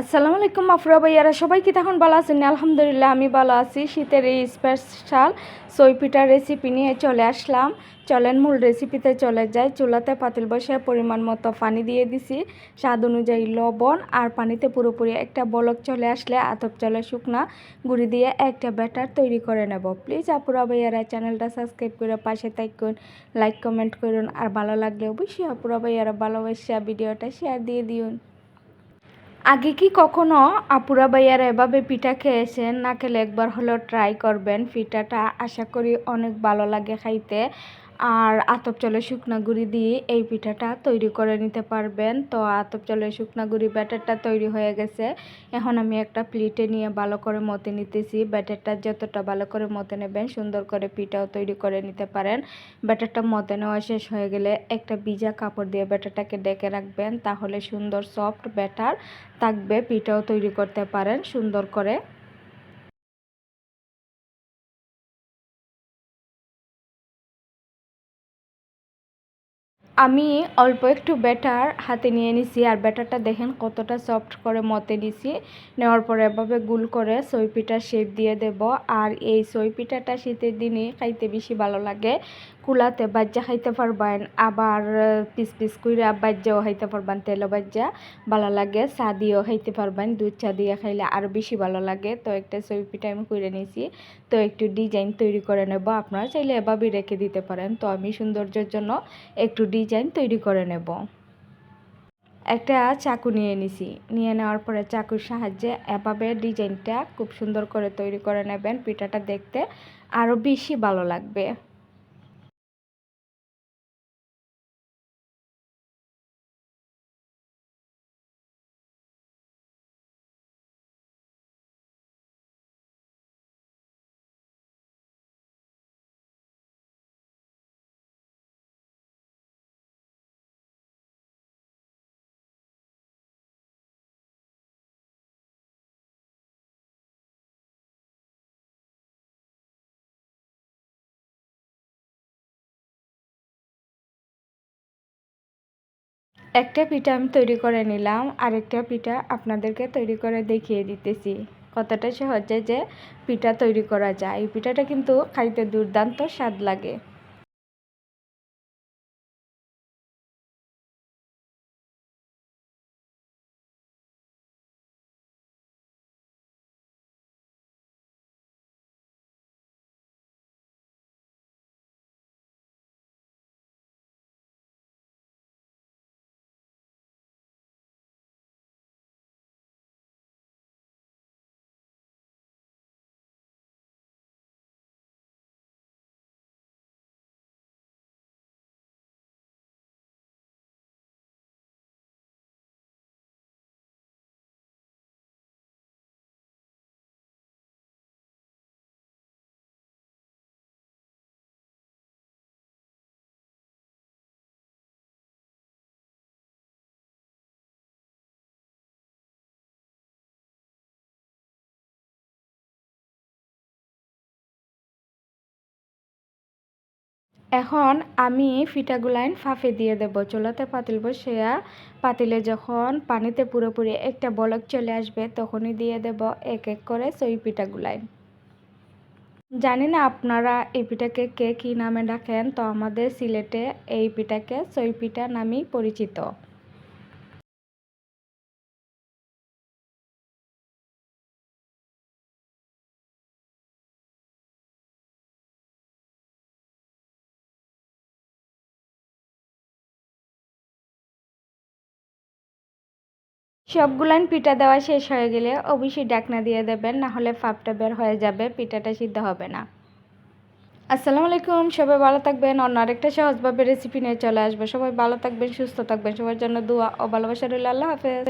আসসালামু আলাইকুম আফরা ভাইয়ারা। সবাই কি তখন ভালো আছেন? আলহামদুলিল্লাহ, আমি ভালো আছি। শীতের এই স্পেশাল সই পিঠার রেসিপি নিয়ে চলে আসলাম। চলেন, মূল রেসিপিতে চলে যাই। চুলাতে পাতিল বসে পরিমাণ মতো পানি দিয়ে দিছি। স্বাদ অনুযায়ী লবণ আর পানিতে পুরোপুরি একটা বলক চলে আসলে আতপ চলে শুকনা গুঁড়ি দিয়ে একটা ব্যাটার তৈরি করে নেব। প্লিজ আপুরা ভাইয়ারা, চ্যানেলটা সাবস্ক্রাইব করে পাশে থাকুন লাইক কমেন্ট করুন। আর ভালো লাগলে অবশ্যই আপুরা ভাইয়ারা ভালোবাসা ভিডিওটা শেয়ার দিয়ে দিন। আগে কি কখনো আপুরা বাইয়ারা এভাবে পিঠা খেয়েছেন? না খেলে একবার হলেও ট্রাই করবেন। পিঠাটা আশা করি অনেক ভালো লাগে খাইতে। আর আতপ চলে শুকনা গুঁড়ি দিয়ে এই পিঠাটা তৈরি করে নিতে পারবেন। তো আতপ চলে শুকনা গুঁড়ি ব্যাটারটা তৈরি হয়ে গেছে। এখন আমি একটা প্লেটে নিয়ে ভালো করে মতে নিতেছি। ব্যাটারটা যতটা ভালো করে মতে নেবেন, সুন্দর করে পিঠাও তৈরি করে নিতে পারেন। ব্যাটারটা মতে নেওয়া শেষ হয়ে গেলে একটা ভিজা কাপড় দিয়ে ব্যাটারটাকে ডেকে রাখবেন। তাহলে সুন্দর সফট ব্যাটার থাকবে, পিঠাও তৈরি করতে পারেন সুন্দর করে। আমি অল্প একটু ব্যাটার হাতে নিয়ে নিছি, আর ব্যাটারটা দেখেন কতটা সফট করে মতে নিছি। নেওয়ার পরে এভাবে গুল করে সই পিঠা শেপ দিয়ে দেব, আর এই সই পিঠাটা শীতের দিনে খাইতে বেশি ভালো লাগে। কুলাতে বাজ্যা খাইতে পারবেন, আবার পিস পিস করে বাজ্যাও খাইতে পারবেন তেলো বাজ্যা ভালো লাগে, চা দিয়েও খাইতে পারবেন, দুধ চা দিয়ে খাইলে আরও বেশি ভালো লাগে। তো একটা সই পিঠা আমি করে নিয়েছি তো একটু ডিজাইন তৈরি করে নেব। আপনারা চাইলে এভাবে রেখে দিতে পারেন। তো আমি সৌন্দর্যের জন্য একটু ডিজাইন তৈরি করে নেব। একটা চাকু নিয়ে নিছি। নিয়ে নেওয়ার পরে চাকুর সাহায্যে এভাবে ডিজাইনটা খুব সুন্দর করে তৈরি করে নেবেন, পিঠাটা দেখতে আরও বেশি ভালো লাগবে। একটা পিঠা আমি তৈরি করে নিলাম, আরেকটা পিঠা আপনাদেরকে তৈরি করে দেখিয়ে দিতেছি। কতটা সহজে যে পিঠা তৈরি করা যায়। এই পিঠাটা কিন্তু খাইতে দুর্দান্ত স্বাদ লাগে। এখন আমি ফিটাগুলাইন ফাঁফে দিয়ে দেব, চুলাতে পাতিল বসিয়া পাতিলে যখন পানিতে পুরোপুরি একটা বলক চলে আসবে তখনই দিয়ে দেব এক এক করে সই পিঠাগুলাইন। জানি না আপনারা এই পিঠাকে কে কী নামে ডাকেন, তো আমাদের সিলেটে এই পিঠাকে সই পিঠা নামেই পরিচিত। সবগুলান পিঠা দেওয়া শেষ হয়ে গেলে অবশ্যই ডাকনা দিয়ে দেবেন না হলে ফাপটা বের হয়ে যাবে, পিঠাটা সিদ্ধ হবে না। আসসালামু আলাইকুম, সবাই ভালো থাকবেন। অন্য আরেকটা সহজভাবে রেসিপি নিয়ে চলে আসবে। সবাই ভালো থাকবেন, সুস্থ থাকবেন। সবার জন্য দোয়া ও ভালোবাসা রইল। আল্লাহ হাফেজ।